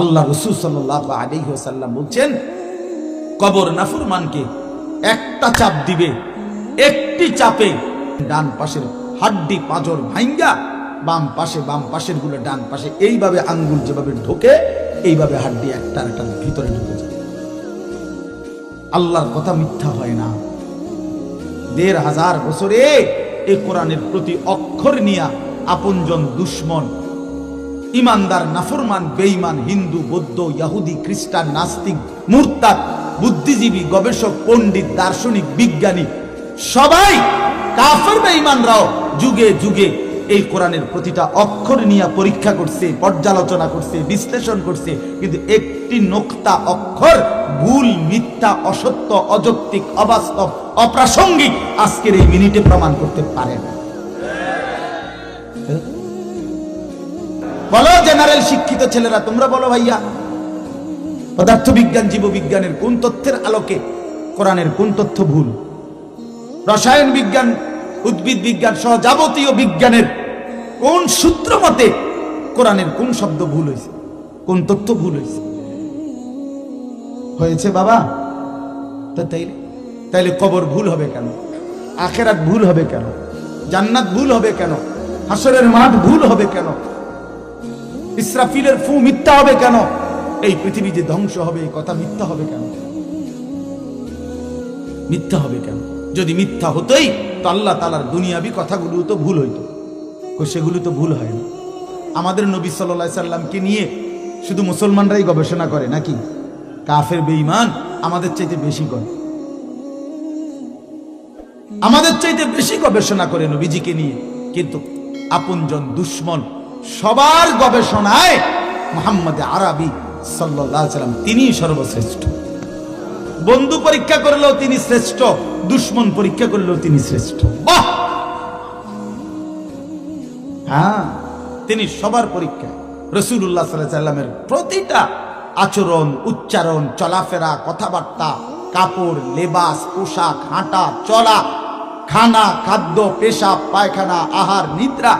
আল্লাহ রসুল সাল্লাহ আলী সাল্লাম বলছেন, কবর নাফরমানকে একটা চাপ দিবে, একটি চাপে ডান পাশের হাড্ডি পাঁজর ভাঙ্গা বাম পাশে, বাম পাশেরগুলো ডান পাশে, এইভাবে আঙ্গুল যেভাবে ঢোকে, এইভাবে হাড্ডি একটা একটা ভিতরে ঢুকে যায়। আল্লাহর কথা মিথ্যা হয় না। দেড় হাজার বছরে এই কোরআনের প্রতি অক্ষর নিয়া আপনজন দুশ্মন ইমানদার, নাফরমান, বেঈমান, হিন্দু, বৌদ্ধ ইয়াহুদি খ্রিস্টান, নাস্তিক, মুরতাদ, বুদ্ধিজীবী, গবেষক, পণ্ডিত, দার্শনিক, বিজ্ঞানী, সবাই কাফের বেঈমানরাও যুগে যুগে এই কোরআনের প্রতিটা অক্ষর নিয়ে পরীক্ষা করছে, পর্যালোচনা করছে, বিশ্লেষণ করছে, কিন্তু একটি নোক্তা অক্ষর ভুল, মিথ্যা, অসত্য, অযৌক্তিক, অবাস্তব, অপ্রাসঙ্গিক আজকের এই মিনিটে প্রমাণ করতে পারে না। বলো জেনারেল শিক্ষিত ছেলেরা, তোমরা বলো ভাইয়া। পদার্থবিজ্ঞান, জীববিজ্ঞানের কোন তথ্যের আলোকে কোরআনের কোন তথ্য ভুল? রসায়ন বিজ্ঞান, উদ্ভিদ বিজ্ঞান সহ যাবতীয় বিজ্ঞানের কোন সূত্র মতে কোরআনের কোন শব্দ ভুল হয়েছে? কোন তথ্য ভুল হয়েছে? হয়েছে বাবা। তো তাইলে তাইলে কবর ভুল হবে কেন? আখেরাত ভুল হবে কেন? জান্নাত ভুল হবে কেন? হাসরের মাঠ ভুল হবে কেন? ইসরাফিলের ফু মিথ্যা হবে কেন? এই পৃথিবী যে ধ্বংস হবে, এই কথা মিথ্যা হবে কেন? মিথ্যা হবে কেন? যদি মিথ্যা হতোই, তো আল্লাহ তালার দুনিয়াবি কথাগুলো তো ভুল হইতো। সেগুলো তো ভুল হয় না। আমাদের নবী সাল্লাহ সাল্লামকে নিয়ে শুধু মুসলমানরাই গবেষণা করে, নাকি? কাফের, বেঈমান, আমাদের চাইতে বেশি করে। আমাদের চাইতে বেশি গবেষণা করে নবীজিকে নিয়ে। কিন্তু আপনজন দুশ্মন সবার গবেষণায় মোহাম্মদ আরবি সাল্লাম তিনি সর্বশ্রেষ্ঠ। বন্ধু পরীক্ষা করলেও তিনি শ্রেষ্ঠ, দুশ্মন পরীক্ষা করলেও তিনি শ্রেষ্ঠ। হ্যাঁ তিনি সবার পরীক্ষা রসুল্লাহ সাল্লামের প্রতিটা আচরণ, উচ্চারণ, চলাফেরা, কথাবার্তা, কাপড়, লেবাস, পোশাক, হাঁটা, চলা, খানা, খাদ্য, পেশাব, পায়খানা, আহার, নিদ্রা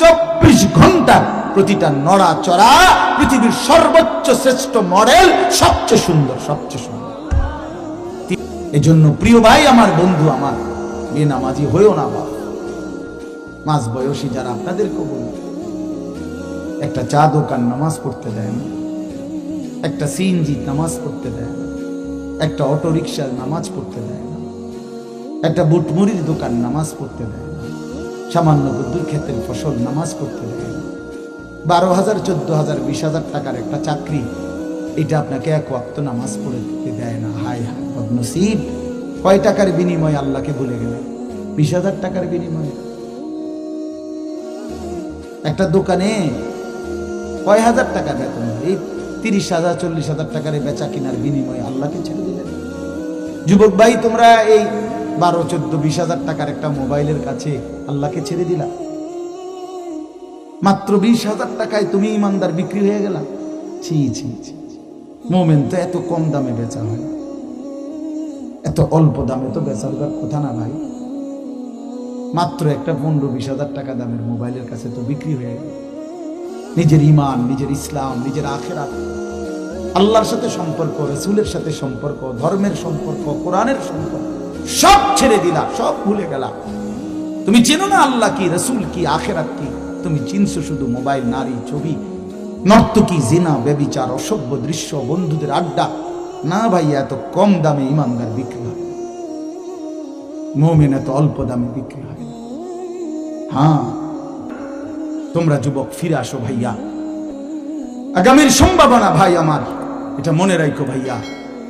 চব্বিশ ঘণ্টা প্রতিটা নড়া চড়া পৃথিবীর সর্বোচ্চ শ্রেষ্ঠ মডেল সবচেয়ে সুন্দর সবচেয়ে সুন্দর। এজন্য প্রিয় ভাই, আমার বন্ধু, আমার বেনামাজি, হয়েও না বা মাঝ বয়সী যারা আপনাদেরকেও বলি, একটা চা দোকান নামাজ পড়তে দেয় না একটা সিএনজি নামাজ পড়তে দেয় না একটা অটো রিক্সার নামাজ পড়তে দেয় না একটা বুটমুড়ির দোকান নামাজ পড়তে দেয় না সামান্য বুদ্ধুর ক্ষেতের ফসল নামাজ পড়তে দেয় বারো হাজার, চোদ্দ হাজার, বিশ হাজার টাকার একটা চাকরি, এটা আপনাকে এক ওয়াক্ত নামাজ পড়ে দেয় না। হাই হাই বদনসিব। কয় টাকার বিনিময়ে আল্লাহকে ভুলে গেলে বিশ হাজার টাকার বিনিময়ে। একটা দোকানে কয় হাজার টাকা বেতন? হয়? এই তিরিশ হাজার, চল্লিশ হাজার টাকার বেচা কিনার বিনিময়ে আল্লাহকে ছেড়ে দিলেন। যুবক ভাই, তোমরা এই বারো, চোদ্দ, বিশ হাজার টাকার একটা মোবাইলের কাছে আল্লাহকে ছেড়ে দিলা মাত্র বিশ হাজার টাকায় তুমি ইমানদার বিক্রি হয়ে গেলা। ছি ছি ছি। মোমেন তো এত কম দামে বেচা হয়। এত অল্প দামে তো বেচার কথা না ভাই। মাত্র একটা পনেরো, বিশ হাজার টাকা দামের মোবাইলের কাছে তো বিক্রি হয়ে গেল। নিজের ইমান, নিজের ইসলাম, নিজের আখেরাত। আল্লাহর সাথে সম্পর্ক, রসুলের সাথে সম্পর্ক, ধর্মের সম্পর্ক, কোরআনের সম্পর্ক। সব ছেড়ে দিলা, সব ভুলে গেলা। তুমি চেনো না আল্লাহ কি, রসুল কি, আখেরাত কি? তুমি চিনছো শুধু মোবাইল, নারী, ছবি, নর্তকী, জিনা, ব্যবিচার, অসভ্য দৃশ্য, বন্ধুদের আড্ডা। না ভাই, এত কম দামে ইমানদার বিক্রি হয়। মোমেন এত অল্প দামে বিক্রি হয়। হ্যাঁ তোমরা যুবক, ফিরে আসো ভাইয়া। আগামীর সম্ভাবনা ভাই আমার, এটা মনে রাখো ভাইয়া।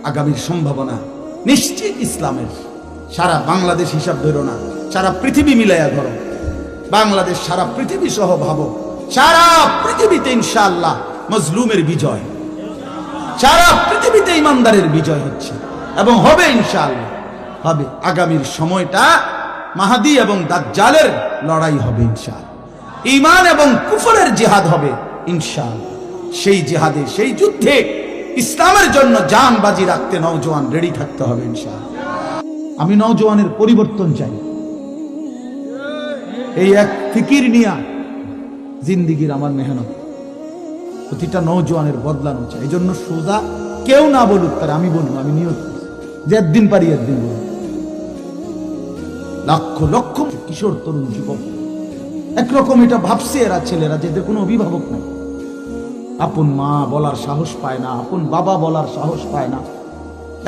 আগামীর সম্ভাবনা নিশ্চিত ইসলামের। সারা বাংলাদেশ হিসাব ধরো না, সারা পৃথিবী মিলাইয়া ধরো। বাংলাদেশ সারা পৃথিবী সহ ভাবো। সারা পৃথিবীতে ইনশাআল্লাহ মজলুমের বিজয়। সারা পৃথিবীতে ইমানদারের বিজয় হচ্ছে। এবং হবে ইনশাআল্লাহ। হবে। আগামীর সময়টা মাহাদি এবং দাজ্জালের লড়াই হবে ইনশাআল্লাহ। ইমান এবং কুফরের জেহাদ হবে ইনশাআল্লাহ। সেই জেহাদে, সেই যুদ্ধে ইসলামের জন্য জান বাজি রাখতে নওজোয়ান রেডি থাকতে হবে ইনশাআল্লাহ। আমি নওজোয়ানের পরিবর্তন চাই। এই এক ফিকির নিয়া জিন্দিগির আমার মেহনত। প্রতিটা নৌজওয়ানের বদলানো চাই। এই জন্য সোজা কেউ না বলুক তার আমি বলব আমি নিয়ত যে একদিন পারি, একদিন বলব লক্ষ লক্ষ কিশোর, তরুণ, যুবক। একরকম এটা ভাবছে এরা, ছেলেরা, যে এদের কোনো অভিভাবক নাই। আপন মা বলার সাহস পায় না, আপন বাবা বলার সাহস পায় না।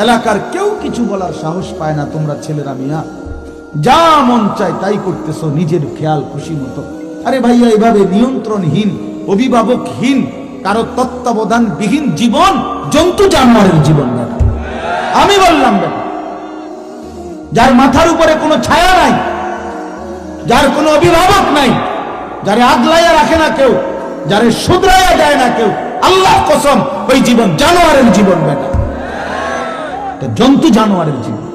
এলাকার কেউ কিছু বলার সাহস পায় না তোমরা ছেলেরা মিয়া। যা মন চায় তাই করতেছো, নিজের খেয়াল খুশি মতো। আরে ভাইয়া, এভাবে নিয়ন্ত্রণহীন, অভিভাবকহীন, কারও তত্ত্বাবধান বিহীন জীবন, জন্তু জানোয়ারের জীবন বেটা। আমি বললাম বেটা, যার মাথার উপরে কোনো ছায়া নাই, যার কোনো অভিভাবক নাই, যারে আগলাইয়া রাখে না কেউ, যারে শুধরাইয়া দেয় না কেউ আল্লাহ কসম, ওই জীবন জানোয়ারের জীবন বেটা। এটা জন্তু জানোয়ারের জীবন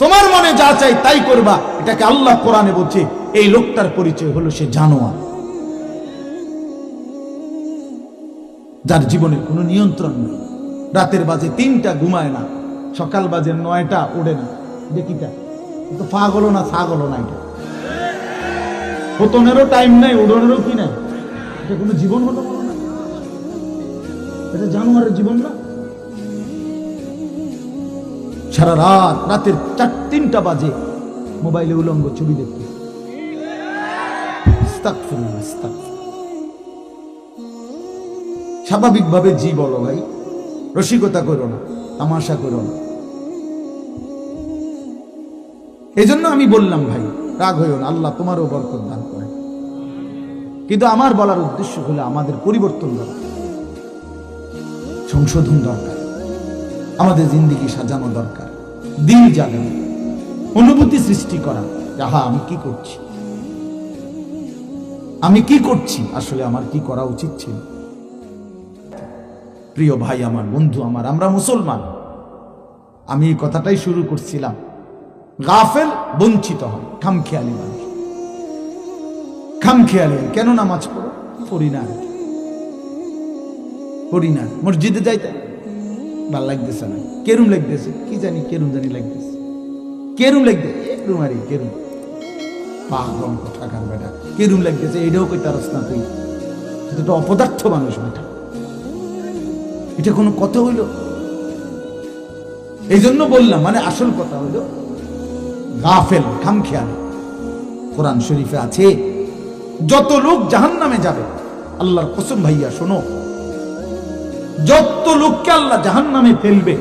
তোমার মনে যা চাই তাই করবা, এটাকে আল্লাহ কোরআনে বলছে, এই লোকটার পরিচয় হলো সে জানোয়ার। যার জীবনের কোনো নিয়ন্ত্রণ নেই। রাতের বাজে তিনটা ঘুমায় না, সকাল বাজে নয়টা ওড়ে না। দেখিটা তো পাগলো না ছাগলো না এটা। পতনেরও টাইম নাই, উড়নেরও কি নাই? এটা কোনো জীবন হলো এটা জানোয়ারের জীবন না? সারা রাত, রাতের চার তিনটা বাজে মোবাইলে উলঙ্গ ছবি দেখতে। স্বাভাবিকভাবে জি বলো ভাই, রসিকতা করো না, তামাশা করো না। জন্য আমি বললাম ভাই, রাগ হইও না, আল্লাহ তোমারও বরকত দান করে। কিন্তু আমার বলার উদ্দেশ্য হলো আমাদের পরিবর্তন দরকার সংশোধন দরকার। আমাদের জিন্দিগি সাজানো দরকার। দিন জাগানো অনুভূতি সৃষ্টি করা। যাহা আমি কি করছি? আমি কি করছি? আসলে আমার কি করা উচিত ছিল? প্রিয় ভাই, আমার বন্ধু, আমার, আমরা মুসলমান। আমি এই কথাটাই শুরু করছিলাম। গাফেল, বঞ্চিত হয় খামখেয়ালি মানুষ। খামখেয়ালি কেন নামাজ পড়ো? পড়ি না। পড়ি না মসজিদে যাইতে ভালো লাগতেছে না। কেরুম লাগতেছে, কি জানি কেরুম জানি লাগতেছে। কেরুম লাগতেছে কেরুম, আরে কেরুম। পাগল বেটা। কেরুম লাগতেছে, এটাও কই তুই। তো অপদার্থ মানুষ বেটা। এটা কোনো কথা হইল? এই জন্য বললাম মানে আসল কথা হইল, গাফেল, খামখেয়াল। কোরআন শরীফে আছে, যত লোক জাহান নামে যাবে, আল্লাহর কসম ভাইয়া, শোনো। যত লোককে আল্লাহ জাহান নামে ফেলবে,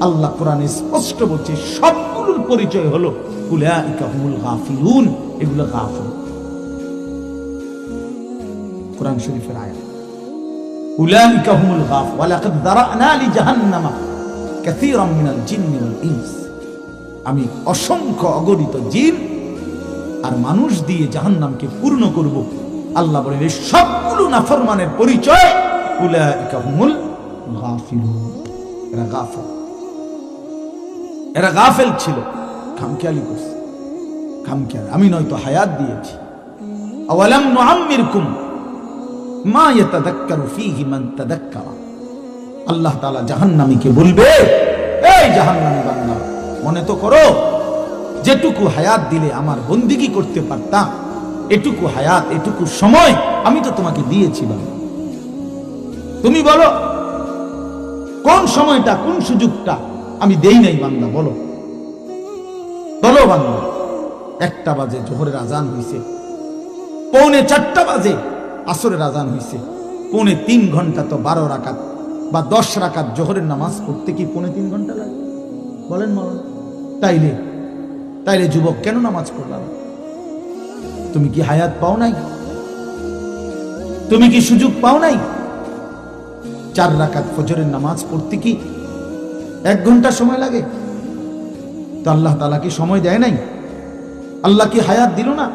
আল্লাহ কোরআনে স্পষ্ট বলছে, সবগুলোর পরিচয় হলো এগুলো গাফিল। আমি অসংখ্য অগণিত জিন আর মানুষ দিয়ে জাহান্নামকে পূর্ণ করব। আল্লাহ বলেন সবগুলো নাফরমানের পরিচয় উলাইকা হুমুল গাফিলুন এরা এরা ছিল। খামখেয়ালি করছে। আমি নয়তো হায়াত দিয়েছি। আওয়ালাম নুআম্মিরকুম মা ফীহি মান আল্লাহ তাআলা জাহান্নামীকে বলবে, এই জাহান্নামী বান্দা, মনে তো করো, যেটুকু হায়াত দিলে আমার বন্দিগি করতে পারতাম, এটুকু হায়াত, এটুকু সময় আমি তো তোমাকে দিয়েছি বাবা তুমি বলো, কোন সময়টা, কোন সুযোগটা আমি দেই নাই বান্দা, বলো। বলো বান্দা, একটা বাজে জোহরের আজান হইছে। পৌনে চারটা বাজে আসরের আজান হইছে। পৌনে তিন ঘণ্টা তো বারো রাকাত বা দশ রাকাত জোহরের নামাজ পড়তে কি পৌনে তিন ঘণ্টা লাগে? বলেন মরণ তাইলে তাইলে যুবক, কেন নামাজ পড়লাম তুমি কি হায়াত পাও নাই? তুমি কি সুযোগ পাও নাই? চার রাকাত ফজরের নামাজ পড়তে কি এক ঘণ্টা সময় লাগে? তো আল্লাহ তালা কি সময় দেয় নাই? আল্লাহ কি হায়াত দিল না?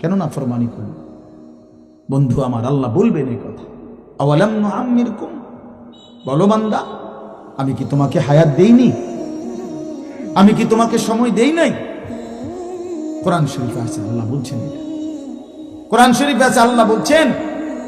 কেন না ফরমানি করল? বন্ধু আমার, আল্লাহ বলবেন এই কথা। আওয়ালাম বলো বান্দা, আমি কি তোমাকে হায়াত দেইনি? আমি কি তোমাকে সময় দেই নাই? কোরআন শরীফে আছে, আল্লাহ বলছেন কোরআন শরীফে আছে, আল্লাহ বলছেন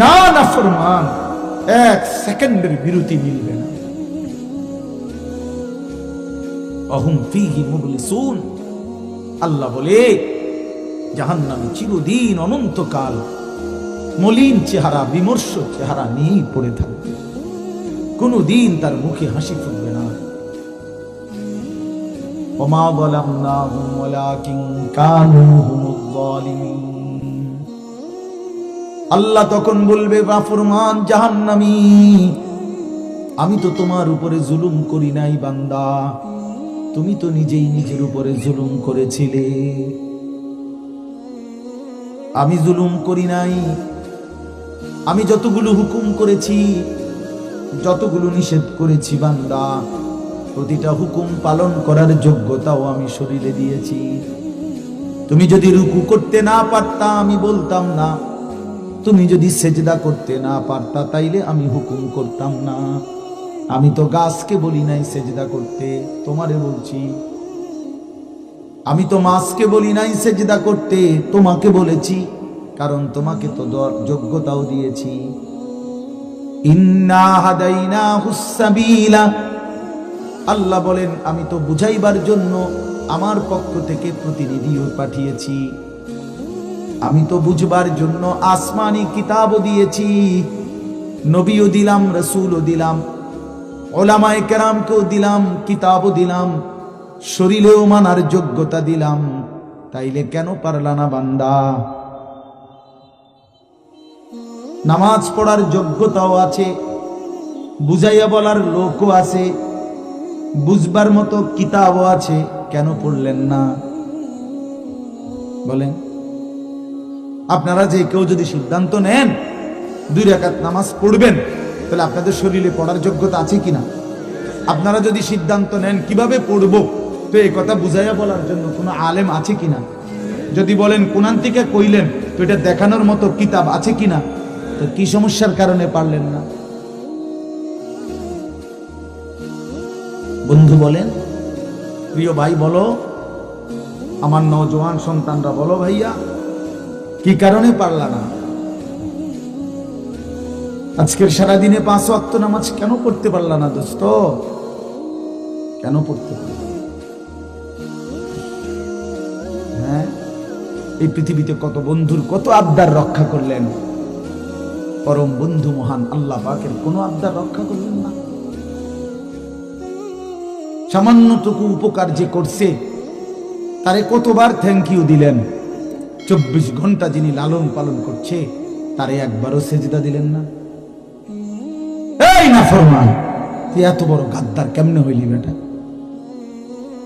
না নাফরমান এক সেকেন্ডের বিরতি মিলবে না অহুম ফিহি মুবলিসুন আল্লাহ বলে জাহান্নামে চিরদিন অনন্তকাল মলিন চেহারা বিমর্ষ চেহারা নিয়েই পড়ে থাকবে কোনদিন তার মুখে হাসি ফুটবে না وما ظلمناهم ولكن كانوا هم الظالمين আল্লাহ তখন বলবে বাফরমান জাহান্নামী, আমি তো তোমার উপরে জুলুম করি নাই বান্দা। তুমি তো নিজেই নিজের উপরে জুলুম করেছিলে। আমি জুলুম করি নাই। আমি যতগুলো হুকুম করেছি, যতগুলো নিষেধ করেছি বান্দা, প্রতিটা হুকুম পালন করার যোগ্যতাও আমি শরীরে দিয়েছি। তুমি যদি রুকু করতে না পারতা, আমি বলতাম না। তুমি যদি সেজদা করতে না পারতা, তাইলে আমি হুকুম করতাম না। আমি তো গাছকে বলি নাই সেজদা করতে, তোমারে বলছি। আমি তো মাছকে বলি নাই সেজদা করতে, তোমাকে বলেছি, কারণ তোমাকে তো যোগ্যতাও দিয়েছি। আল্লাহ বলেন, আমি তো বুঝাইবার জন্য আমার পক্ষ থেকে প্রতিনিধিও পাঠিয়েছি। আমি তো বুঝবার জন্য আসমানি কিতাবও দিয়েছি, নবীও দিলাম, রসুলও দিলাম, ওলামায় কেরামকেও দিলাম, কিতাবও দিলাম শরীরেও মানার যোগ্যতা দিলাম, তাইলে কেন পারলা না বান্দা? নামাজ পড়ার যোগ্যতাও আছে, বুঝাইয়া বলার লোকও আছে, বুঝবার মতো কিতাবও আছে, কেন পড়লেন না? বলেন আপনারা যে কেউ যদি সিদ্ধান্ত নেন, দুই রাকাত নামাজ পড়বেন, তাহলে আপনাদের শরীরে পড়ার যোগ্যতা আছে কিনা? আপনারা যদি সিদ্ধান্ত নেন কীভাবে পড়ব, তো এই কথা বুঝাইয়া বলার জন্য কোনো আলেম আছে কিনা? যদি বলেন কোনান থেকে কইলেন, তো এটা দেখানোর মতো কিতাব আছে কিনা? তো কি সমস্যার কারণে পারলেন না? বন্ধু বলেন, প্রিয় ভাই বলো, আমার নজওয়ান সন্তানরা বলো ভাইয়া কি কারণে পারলা না? আজকের সারাদিনে পাঁচ ওয়াক্ত নামাজ কেন পড়তে পারলা না দোস্ত? কেন পড়তে হ্যাঁ? এই পৃথিবীতে কত বন্ধুর কত আবদার রক্ষা করলেন? পরম বন্ধু মহান আল্লাহ পাকের কোনো আবদার রক্ষা করলেন না? সামান্যটুকু উপকার যে করছে, তারে কতবার থ্যাংক ইউ দিলেন? চব্বিশ ঘণ্টা যিনি লালন পালন করছে, তারে একবারও সেজদা দিলেন না। এই না ফরমান তুই এত বড় গাদ্দার কেমনে হইলি বেটা?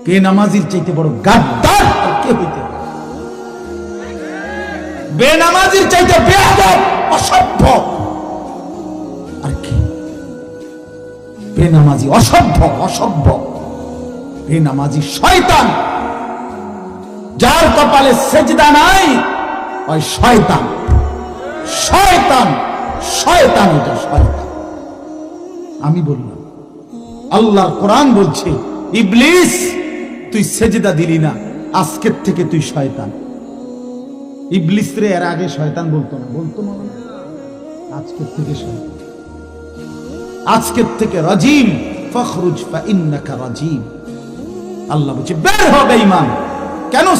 কে নামাজির চাইতে বড় গাদ্দার কে হইতে? বেনামাজির চাইতে বেয়াদব, অসভ্য। আর কি? বেনামাজি অসভ্য অসভ্য। বেনামাজি শয়তান। যার কপালে সেজদা নাই, ওই শয়তান। শয়তান শয়তান এটা শয়তান। আমি বললাম, আল্লাহর কোরআন বলছে, ইবলিস, তুই সেজদা দিলি না, আজকের থেকে তুই শয়তান। ইবলিস রে এর আগে শয়তান বলতো না বলতো না? আজকের থেকে শয়তান। আজকের থেকে রাজিম, ফখরুজ, ফা ইন্নাকা রাজিম। আল্লাহ বলছে, বের হবে ইমান কেন